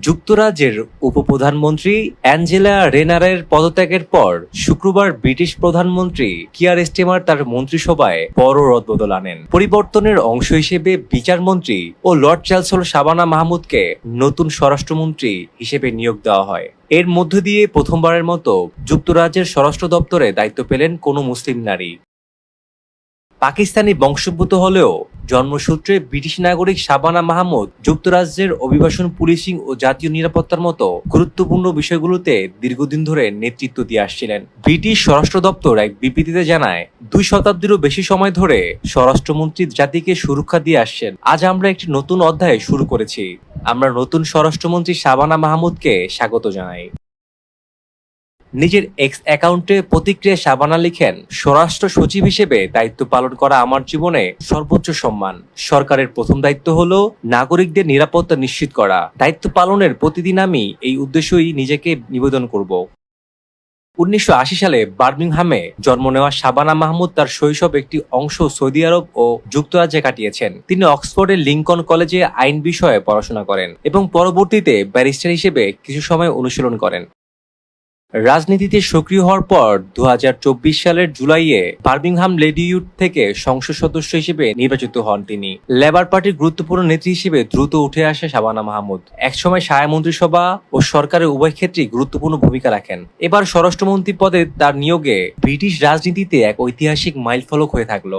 যুক্তরাজ্যের উপপ্রধানমন্ত্রী অ্যাঞ্জেলা রেনারের পদত্যাগের পর শুক্রবার ব্রিটিশ প্রধানমন্ত্রী কিয়ার স্টেমার তার মন্ত্রিসভায় বড় রদবদল আনেন। পরিবর্তনের অংশ হিসেবে বিচারমন্ত্রী ও লর্ড চ্যান্সেলর শাবানা মাহমুদকে নতুন স্বরাষ্ট্রমন্ত্রী হিসেবে নিয়োগ দেওয়া হয়। এর মধ্য দিয়ে প্রথমবারের মতো যুক্তরাজ্যের স্বরাষ্ট্র দপ্তরে দায়িত্ব পেলেন কোনো মুসলিম নারী। পাকিস্তানি বংশোদ্ভূত হলেও জন্মসূত্রে ব্রিটিশ নাগরিক শাবানা মাহমুদ যুক্তরাজ্যের অভিবাসন, পুলিশিং ও জাতীয় নিরাপত্তার মতো গুরুত্বপূর্ণ বিষয়গুলোতে দীর্ঘদিন ধরে নেতৃত্ব দিয়ে আসছিলেন। ব্রিটিশ স্বরাষ্ট্র দপ্তর এক বিবৃতিতে জানায়, দুই শতাব্দীরও বেশি সময় ধরে স্বরাষ্ট্রমন্ত্রী জাতিকে সুরক্ষা দিয়ে আসছেন। আজ আমরা একটি নতুন অধ্যায় শুরু করেছি। আমরা নতুন স্বরাষ্ট্রমন্ত্রী শাবানা মাহমুদকে স্বাগত জানাই। নিজের এক্স অ্যাকাউন্টে প্রতিক্রিয়া শাবানা লিখেন, স্বরাষ্ট্র সচিব হিসেবে দায়িত্ব পালন করা আমার জীবনে সর্বোচ্চ সম্মান। সরকারের প্রথম দায়িত্ব হল নাগরিকদের নিরাপত্তা নিশ্চিত করা। দায়িত্ব পালনের প্রতিদিন আমি এই উদ্দেশ্যই নিজেকে নিবেদন করব। উনিশশো আশি সালে বার্মিংহামে জন্ম নেওয়া শাবানা মাহমুদ তার শৈশব একটি অংশ সৌদি আরব ও যুক্তরাজ্যে কাটিয়েছেন। তিনি অক্সফোর্ডের লিঙ্কন কলেজে আইন বিষয়ে পড়াশোনা করেন এবং পরবর্তীতে ব্যারিস্টার হিসেবে কিছু সময় অনুশীলন করেন। রাজনীতিতে সক্রিয় হওয়ার পর দুহাজার চব্বিশ সালের জুলাইয়ে বার্মিংহাম লেডিউড থেকে সংসদ সদস্য হিসেবে নির্বাচিত হন তিনি। লেবার পার্টির গুরুত্বপূর্ণ নেত্রী হিসেবে দ্রুত উঠে আসে শাবানা মাহমুদ। একসময় সায়া মন্ত্রিসভা ও সরকারের উভয় ক্ষেত্রেই গুরুত্বপূর্ণ ভূমিকা রাখেন। এবার স্বরাষ্ট্রমন্ত্রী পদে তার নিয়োগে ব্রিটিশ রাজনীতিতে এক ঐতিহাসিক মাইলফলক হয়ে থাকল।